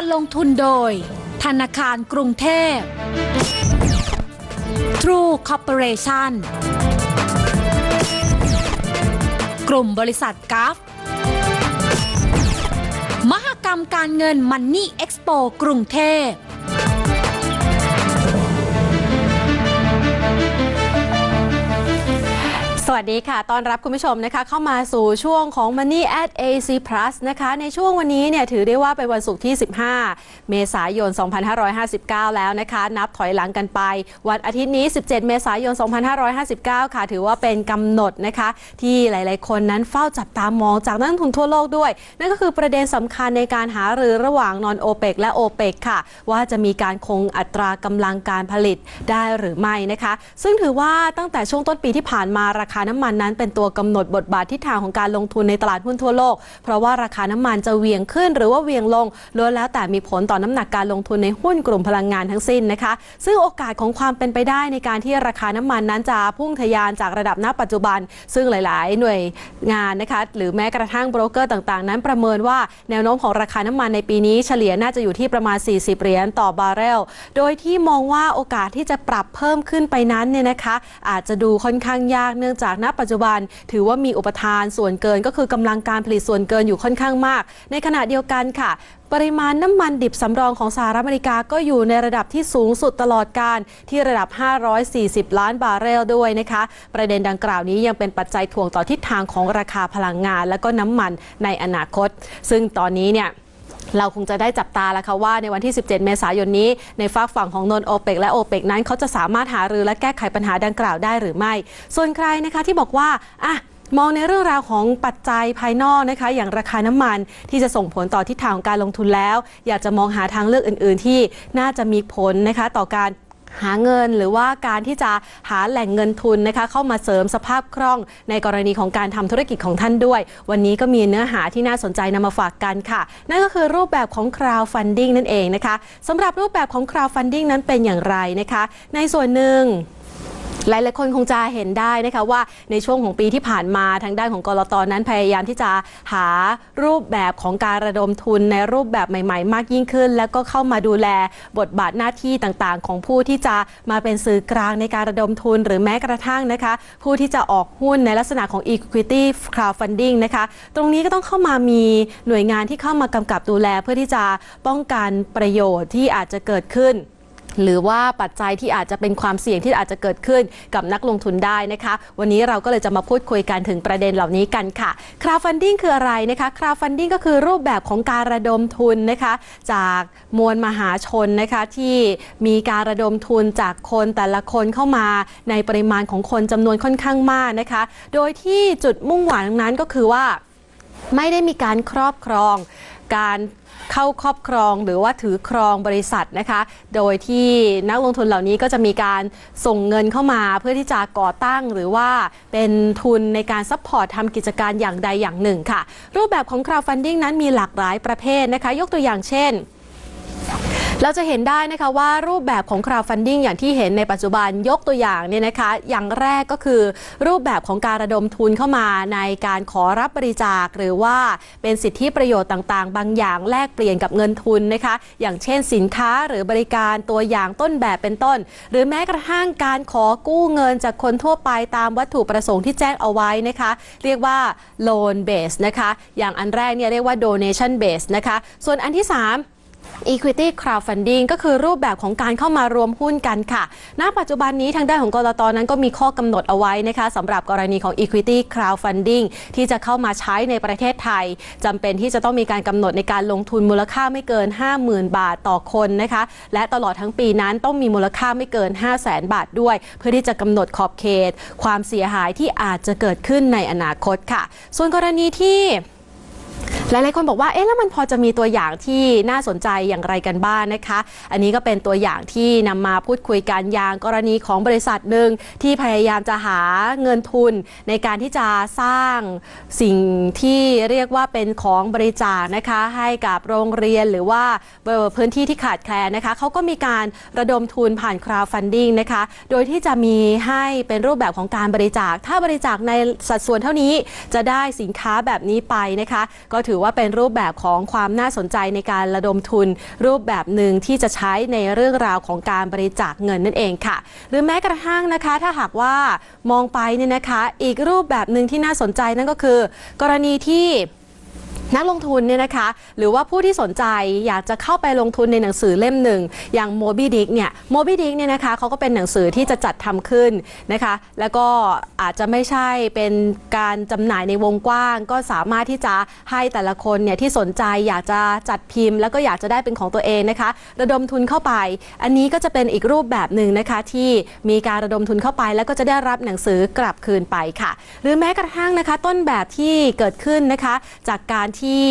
การลงทุนโดย ธนาคารกรุงเทพ True Corporation กลุ่มบริษัทกัฟมหกรรมการเงินมันนี่เอ็กซ์โปกรุงเทพ วัสดีค่ะ ตอนรับคุณผู้ชมนะคะ เข้ามาสู่ช่วงของ Money at AC Plus นะคะ ในช่วงวันนี้เนี่ยถือได้ว่าเป็นวันศุกร์ที่ 15 เมษายน 2559 แล้วนะคะ นับถอยหลังกันไป วันอาทิตย์นี้ 17 เมษายน 2559 ค่ะ ถือว่าเป็นกำหนดนะคะ ที่หลายๆ คนนั้นเฝ้าจับตามองจากนักลงทุนทั่วโลกด้วย นั่นก็คือประเด็นสำคัญในการหารือระหว่างนอนโอเปกและโอเปกค่ะ ว่าจะมีการคงอัตรากำลังการผลิตได้หรือไม่นะคะ ซึ่งถือว่าตั้งแต่ช่วงต้นปีที่ผ่านมาราคาน้ำมันนั้นเป็นตัวกำหนดบทบาททิศทางของการลงทุนในตลาดหุ้นทั่วโลก เพราะว่าราคาน้ำมันจะเวียงขึ้น หรือว่าเวียงลงล้วนแล้วแต่มีผลต่อน้ำหนักการลงทุนในหุ้นกลุ่มพลังงานทั้งสิ้นนะคะ ซึ่งโอกาสของความเป็นไปได้ในการที่ราคาน้ำมันนั้นจะพุ่งทะยานจากระดับณปัจจุบัน ซึ่งหลาย ๆ หน่วยงานนะคะหรือแม้กระทั่งโบรกเกอร์ต่าง ๆ นั้นประเมินว่าแนวโน้มของราคาน้ำมันในปีนี้เฉลี่ยน่าจะอยู่ที่ประมาณ 40 เหรียญต่อบาร์เรล โดยที่มองว่าโอกาสที่จะปรับเพิ่มขึ้นไปนั้นเนี่ยนะคะ อาจจะดูค่อนข้างยากเนื่องจากณปัจจุบัน ถือว่ามีอุปทานส่วนเกิน ก็คือกำลังการผลิตส่วนเกินอยู่ค่อนข้างมาก ในขณะเดียวกันค่ะ ปริมาณน้ำมันดิบสำรองของสหรัฐอเมริกาก็อยู่ในระดับที่สูงสุดตลอดการที่ระดับ 540 ล้านบาร์เรลด้วยนะคะ ประเด็นดังกล่าวนี้ยังเป็นปัจจัยถ่วงต่อทิศทางของราคาพลังงาน และก็น้ำมันในอนาคต ซึ่งตอนนี้เนี่ย เราคงจะได้จับตาแล้วค่ะว่าในวันที่ 17 เมษายนนี้ ในฝากฝั่งของนนโอเปกและโอเปกนั้นเขาจะสามารถหารือและแก้ไขปัญหาดังกล่าวได้หรือไม่ ส่วนใครนะคะที่บอกว่าอะมองในเรื่องราวของปัจจัยภายนอกนะคะ อย่างราคาน้ำมันที่จะส่งผลต่อทิศทางของการลงทุนแล้ว อยากจะมองหาทางเลือกอื่น ๆ ที่น่าจะมีผลนะคะต่อการ หาเงินหรือว่าการที่จะหาแหล่งเงินทุนนะคะเข้ามาเสริมสภาพคล่องในกรณีของการทำธุรกิจของท่านด้วย วันนี้ก็มีเนื้อหาที่น่าสนใจนำมาฝากกันค่ะ นั่นก็คือรูปแบบของ crowdfunding นั่นเองนะคะสำหรับรูปแบบของ crowdfunding นั้นเป็นอย่างไรนะคะ ในส่วนหนึ่ง หลายๆคนคงจะเห็นได้นะคะว่าในช่วงของปีที่ผ่านมาทางด้านของกรตนั้นพยายามที่จะหารูปแบบของการระดมทุนในรูปแบบใหม่ ๆ มากยิ่งขึ้น แล้วก็เข้ามาดูแลบทบาทหน้าที่ต่างๆ ของผู้ที่จะมาเป็นสื่อกลางในการระดมทุน หรือแม้กระทั่งนะคะ ผู้ที่จะออกหุ้นในลักษณะของ equity crowdfunding นะคะตรงนี้ก็ต้องเข้ามามีหน่วยงานที่เข้ามากำกับดูแลเพื่อที่จะป้องกันประโยชน์ที่อาจจะเกิดขึ้น หรือว่าปัจจัยที่อาจจะเป็นความเสี่ยงที่อาจจะเกิดขึ้นกับนักลงทุนได้นะคะ วันนี้เราก็เลยจะมาพูดคุยกันถึงประเด็นเหล่านี้กันค่ะ crowdfunding คืออะไรนะคะ crowdfunding ก็คือรูปแบบของการระดมทุนนะคะจากมวลมหาชนนะคะที่มีการระดมทุนจากคนแต่ละคนเข้ามาในปริมาณของคนจำนวนค่อนข้างมากนะคะ โดยที่จุดมุ่งหวังนั้นก็คือว่าไม่ได้มีการครอบครองการ เข้าครอบครองหรือว่าถือครองบริษัทนะคะ โดยที่นักลงทุนเหล่านี้ก็จะมีการส่งเงินเข้ามาเพื่อที่จะก่อตั้งหรือว่าเป็นทุนในการซัพพอร์ตทำกิจการอย่างใดอย่างหนึ่งค่ะ รูปแบบของ crowdfunding นั้นมีหลากหลายประเภทนะคะ ยกตัวอย่างเช่น เราจะเห็นได้นะคะว่ารูปแบบของ crowdfunding อย่างที่เห็นในปัจจุบันยกตัวอย่างเนี่ยนะคะ อย่างแรกก็คือรูปแบบของการระดมทุนเข้ามาในการขอรับบริจาค หรือว่าเป็นสิทธิประโยชน์ต่างๆ บางอย่างแลกเปลี่ยนกับเงินทุนนะคะ อย่างเช่นสินค้าหรือบริการตัวอย่างต้นแบบเป็นต้น หรือแม้กระทั่งการขอกู้เงินจากคนทั่วไปตามวัตถุประสงค์ที่แจ้งเอาไว้นะคะ เรียกว่า loan base นะคะ อย่างอันแรกเนี่ยเรียกว่า donation base นะคะ ส่วนอันที่ 3 Equity Crowdfunding ก็คือรูปแบบของการเข้ามารวมหุ้นกันค่ะ ณ ปัจจุบันนี้ทางด้านของกรตนั้นก็มีข้อกำหนดเอาไว้นะคะสำหรับกรณีของ Equity Crowdfunding ที่จะเข้ามาใช้ในประเทศไทยจำเป็นที่จะต้องมีการกำหนดในการลงทุนมูลค่าไม่เกิน 50,000 บาทต่อคนนะคะ และตลอดทั้งปีนั้นต้องมีมูลค่าไม่เกิน 5 0 0 0 0 0บาทด้วย เพื่อที่จะกำหนดขอบเขต ความเสียหายที่อาจจะเกิดขึ้นในอนาคตค่ะ ส่วนกรณีที่ หลายๆคนบอกว่าเอ๊ะแล้วมันพอจะมีตัวอย่างที่น่าสนใจอย่างไรกันบ้างนะคะ อันนี้ก็เป็นตัวอย่างที่นำมาพูดคุยกันอย่างกรณีของบริษัทหนึ่งที่พยายามจะหาเงินทุนในการที่จะสร้างสิ่งที่เรียกว่าเป็นของบริจาคนะคะให้กับโรงเรียนหรือว่าพื้นที่ที่ขาดแคลนนะคะเขาก็มีการระดมทุนผ่าน crowdfunding นะคะโดยที่จะมีให้เป็นรูปแบบของการบริจาค ถ้าบริจาคในสัดส่วนเท่านี้จะได้สินค้าแบบนี้ไปนะคะ ก็ถืออว่าเป็นรูปแบบของความน่าสนใจในการระดมทุน รูปแบบหนึ่งที่จะใช้ในเรื่องราวของการบริจาคเงินนั่นเองค่ะ หรือแม้กระทั่งนะคะ ถ้าหากว่ามองไปเนี่ยนะคะ อีกรูปแบบหนึ่งที่น่าสนใจนั่นก็คือ กรณีที่ นักลงทุนเนี่ยนะคะหรือว่าผู้ที่สนใจอยากจะเข้าไปลงทุนในหนังสือเล่มหนึ่ง อย่าง Moby Dick เนี่ย Moby Dick เนี่ยนะคะเขาก็เป็นหนังสือที่จะจัดทำขึ้นนะคะ แล้วก็อาจจะไม่ใช่เป็นการจำหน่ายในวงกว้าง ก็สามารถที่จะให้แต่ละคนเนี่ยที่สนใจอยากจะจัดพิมพ์ แล้วก็อยากจะได้เป็นของตัวเองนะคะ ระดมทุนเข้าไป อันนี้ก็จะเป็นอีกรูปแบบหนึ่งนะคะที่มีการระดมทุนเข้าไป แล้วก็จะได้รับหนังสือกลับคืนไปค่ะ หรือแม้กระทั่งนะคะต้นแบบที่เกิดขึ้นนะคะจากการที่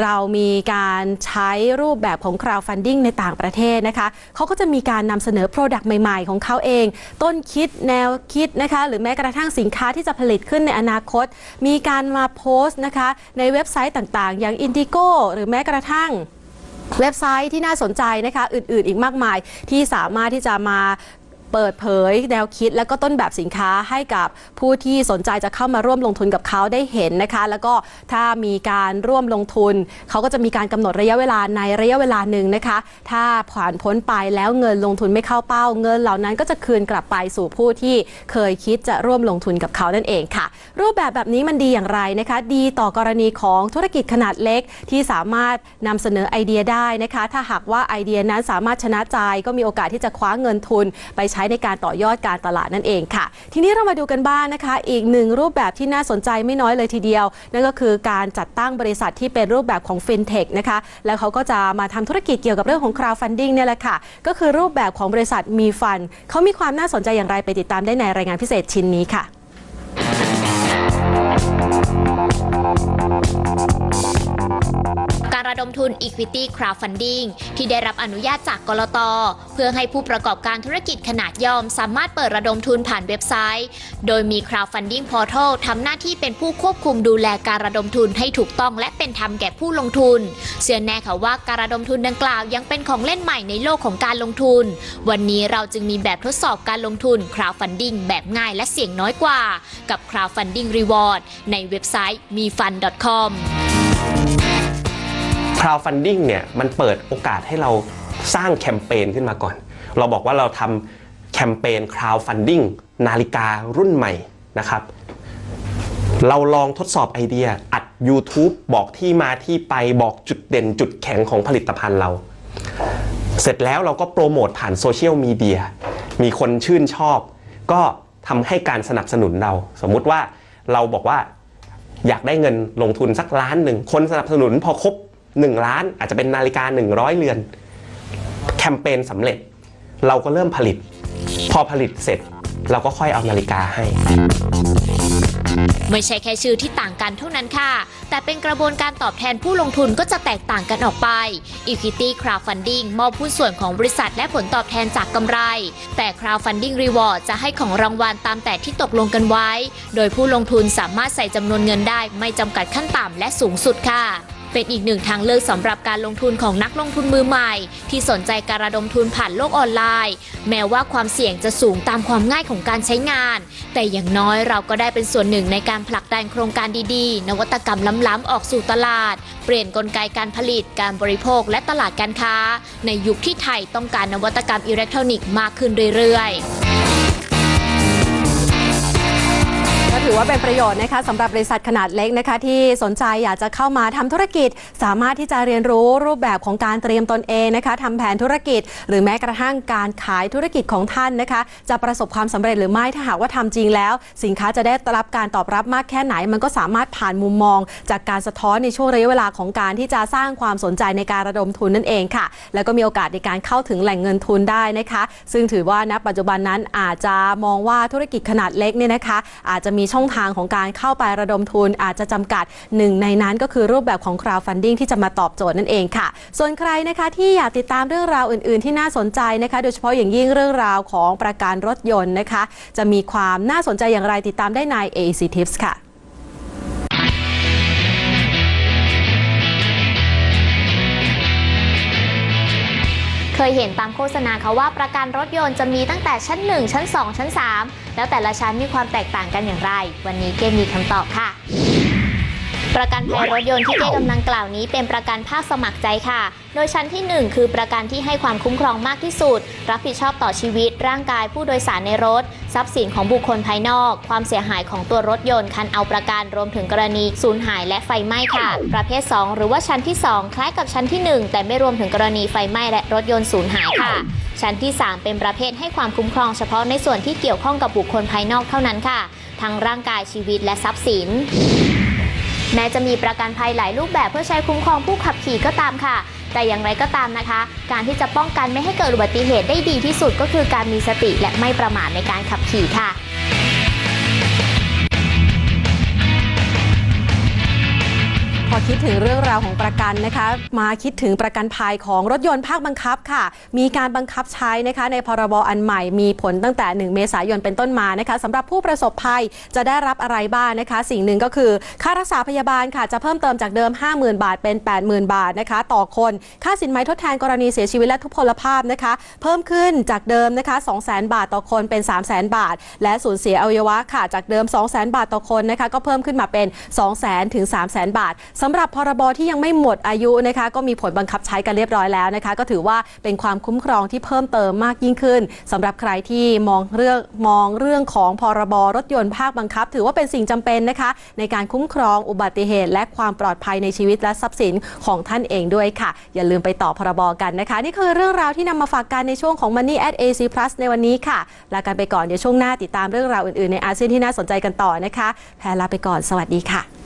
เรามีการใช้รูปแบบของ crowdfunding ในต่างประเทศนะคะเขาก็จะมีการนำเสนอ Product ใหม่ๆ ของเขาเอง ต้นคิดแนวคิดนะคะ หรือแม้กระทั่งสินค้าที่จะผลิตขึ้นในอนาคต มีการมาโพสต์นะคะ ในเว็บไซต์ต่างๆ อย่าง Indigo หรือแม้กระทั่งเว็บไซต์ที่น่าสนใจนะคะ อื่นๆ อีกมากมายที่สามารถที่จะมา เปิดเผยแนวคิดและก็ต้นแบบสินค้าให้กับผู้ที่สนใจจะเข้ามาร่วมลงทุนกับเขาได้เห็นนะคะ แล้วก็ถ้ามีการร่วมลงทุน เขาก็จะมีการกำหนดระยะเวลาในระยะเวลาหนึ่งนะคะ ถ้าผ่านพ้นไปแล้วเงินลงทุนไม่เข้าเป้า เงินเหล่านั้นก็จะคืนกลับไปสู่ผู้ที่เคยคิดจะร่วมลงทุนกับเขานั่นเองค่ะ รูปแบบแบบนี้มันดีอย่างไรนะคะ ดีต่อกรณีของธุรกิจขนาดเล็กที่สามารถนำเสนอไอเดียได้นะคะ ถ้าหากว่าไอเดียนั้นสามารถชนะใจก็มีโอกาสที่จะคว้าเงินทุนไปใช้ในการต่อยอดการตลาดนั่นเองค่ะ ทีนี้เรามาดูกันบ้างนะคะ อีกหนึ่งรูปแบบที่น่าสนใจไม่น้อยเลยทีเดียว นั่นก็คือการจัดตั้งบริษัทที่เป็นรูปแบบของฟินเทคนะคะแล้วเขาก็จะมาทำธุรกิจเกี่ยวกับเรื่องของ crowdfunding เนี่ยแหละค่ะ ก็คือรูปแบบของบริษัทมีฟันเขามีความน่าสนใจอย่างไรไปติดตามได้ในรายงานพิเศษชิ้นนี้ค่ะการระ ดมทุน Equity Crowdfunding ที่ได้รับอนุญาตจากกลตเพื่อให้ผู้ประกอบการธุรกิจขนาดย่อม สามารถเปิดระดมทุนผ่านเว็บไซต์ โดยมี Crowdfunding Portal ทำหน้าที่เป็นผู้ควบคุมดูแลการระดมทุนให้ถูกต้องและเป็นธรรมแก่ผู้ลงทุน เชื่อแน่ค่ะว่าการระดมทุนดังกล่าวยังเป็นของเล่นใหม่ในโลกของการลงทุน วันนี้เราจึงมีแบบทดสอบการลงทุน Crowdfunding แบบง่ายและเสี่ยงน้อยกว่า กับ Crowdfunding Reward ในเว็บไซต์มี crowdfunding เนี่ยมันเปิดโอกาสให้เราสร้างแคมเปญขึ้นมาก่อน เราบอกว่าเราทำแคมเปญ crowdfunding นาฬิการุ่นใหม่นะครับ เราลองทดสอบไอเดียอัด YouTube บอกที่มาที่ไปบอกจุดเด่นจุดแข็งของผลิตภัณฑ์เรา เสร็จแล้วเราก็โปรโมทผ่านโซเชียลมีเดียมีคนชื่นชอบ ก็ทำให้การสนับสนุนเรา สมมุติว่าเราบอกว่าอยากได้เงินลงทุนสักล้านหนึ่ง คนสนับสนุนพอครบ 1 ล้าน อาจจะเป็นนาฬิกา 100 เรือน แคมเปญสำเร็จ เราก็เริ่มผลิต พอผลิตเสร็จเราก็ค่อยเอานาฬิกาให้ ไม่ใช่แค่ชื่อที่ต่างกันเท่านั้นค่ะ แต่เป็นกระบวนการตอบแทนผู้ลงทุนก็จะแตกต่างกันออกไป Equity Crowdfunding มอบหุ้นส่วนของบริษัทและผลตอบแทนจากกำไร แต่ Crowdfunding Reward จะให้ของรางวัลตามแต่ที่ตกลงกันไว้ โดยผู้ลงทุนสามารถใส่จำนวนเงินได้ไม่จำกัดขั้นต่ำและสูงสุดค่ะ เป็นอีกหนึ่งทางเลือกสำหรับการลงทุนของนักลงทุนมือใหม่ ที่สนใจการระดมทุนผ่านโลกออนไลน์ แม้ว่าความเสี่ยงจะสูงตามความง่ายของการใช้งาน แต่อย่างน้อยเราก็ได้เป็นส่วนหนึ่งในการผลักดันโครงการดีๆ นวัตกรรมล้ำๆออกสู่ตลาด เปลี่ยนกลไกการผลิตการบริโภคและตลาดการค้า ในยุคที่ไทยต้องการนวัตกรรมอิเล็กทรอนิกส์มากขึ้นเรื่อยๆ ถือว่าเป็นประโยชน์นะคะสำหรับบริษัทขนาดเล็กนะคะที่สนใจอยากจะเข้ามาทำธุรกิจ สามารถที่จะเรียนรู้รูปแบบของการเตรียมตนเองนะคะทำแผนธุรกิจ หรือแม้กระทั่งการขายธุรกิจของท่านนะคะ จะประสบความสำเร็จหรือไม่ถ้าหากว่าทำจริงแล้ว สินค้าจะได้รับการตอบรับมากแค่ไหน มันก็สามารถผ่านมุมมอง จากการสะท้อนในช่วงระยะเวลาของการที่จะสร้างความสนใจในการระดมทุนนั่นเองค่ะ แล้วก็มีโอกาสในการเข้าถึงแหล่งเงินทุนได้นะคะ ซึ่งถือว่าณปัจจุบันนั้นอาจจะมองว่าธุรกิจขนาดเล็กเนี่ยนะคะ อาจจะมีช่องทางของการเข้าไประดมทุนอาจจะจำกัดหนึ่งในนั้นก็คือรูปแบบของ crowdfunding ที่จะมาตอบโจทย์นั่นเองค่ะ ส่วนใครนะคะที่อยากติดตามเรื่องราวอื่น ๆ ที่น่าสนใจนะคะโดยเฉพาะอย่างยิ่งเรื่องราวของประกันรถยนต์นะคะ จะมีความน่าสนใจอย่างไรติดตามได้ใน AC Tips ค่ะ เคยเห็นตามโฆษณาเขาว่าประกันรถยนต์จะมีตั้งแต่ชั้น 1 ชั้น 2 ชั้น 3 แล้วแต่ละชั้นมีความแตกต่างกันอย่างไร วันนี้เกมมีคำตอบค่ะ ประกันภัยรถยนต์ที่เจ๊กำลังกล่าวนี้เป็นประกันภาคสมัครใจค่ะ โดยชั้นที่ 1 คือประกันที่ให้ความคุ้มครองมากที่สุด รับผิดชอบต่อชีวิต ร่างกายผู้โดยสารในรถ ทรัพย์สินของบุคคลภายนอก ความเสียหายของตัวรถยนต์คันเอาประกันรวมถึงกรณีสูญหายและไฟไหม้ค่ะ ประเภท 2 หรือว่าชั้นที่ 2 คล้ายกับชั้นที่ 1 แต่ไม่รวมถึงกรณีไฟไหม้และรถยนต์สูญหายค่ะ ชั้นที่ 3 เป็นประเภทให้ความคุ้มครองเฉพาะในส่วนที่เกี่ยวข้องกับบุคคลภายนอกเท่านั้นค่ะ ทั้งร่างกายชีวิตและทรัพย์สิน แม้จะมีประกันภัยหลายรูปแบบเพื่อใช้คุ้มครองผู้ขับขี่ก็ตามค่ะ แต่อย่างไรก็ตามนะคะ การที่จะป้องกันไม่ให้เกิดอุบัติเหตุได้ดีที่สุดก็คือการมีสติและไม่ประมาทในการขับขี่ค่ะ คิดถึงเรื่องราวของประกันนะคะ มาคิดถึงประกันภัยของรถยนต์ภาคบังคับค่ะ มีการบังคับใช้นะคะ ในพรบอันใหม่มีผลตั้งแต่ 1 เมษายนเป็นต้นมานะคะสำหรับผู้ประสบภัยจะได้รับอะไรบ้างนะคะ สิ่งหนึ่งก็คือ ค่ารักษาพยาบาลค่ะ จะเพิ่มเติมจากเดิม 50,000 บาทเป็น 80,000 บาทนะคะ ต่อคนค่าสินไหมทดแทนกรณีเสียชีวิตและทุพพลภาพนะคะ เพิ่มขึ้นจากเดิมนะคะ 200,000 บาทต่อคนเป็น 300,000 บาท และสูญเสียอวัยวะค่ะจากเดิม 200,000 บาทต่อคนนะคะก็เพิ่มขึ้นมาเป็น 200,000ถึง300,000 บาทสำหรับพรบที่ยังไม่หมดอายุนะคะก็มีผลบังคับใช้กันเรียบร้อยแล้วนะคะ ก็ถือว่าเป็นความคุ้มครองที่เพิ่มเติมมากยิ่งขึ้นสำหรับใครที่มองเรื่องมองเรื่องของพรบรถยนต์ภาคบังคับ ถือว่าเป็นสิ่งจำเป็นนะคะ ในการคุ้มครองอุบัติเหตุ และความปลอดภัยในชีวิตและทรัพย์สินของท่านเองด้วยค่ะ อย่าลืมไปต่อพรบกันนะคะ นี่คือเรื่องราวที่นำมาฝากกันในช่วงของ Money at AC Plus ในวันนี้ค่ะลากันไปก่อนเดี๋ยวช่วงหน้าติดตามเรื่องราวอื่นๆในอาเซียนที่น่าสนใจกันต่อนะคะแพรลาไปก่อนสวัสดีค่ะ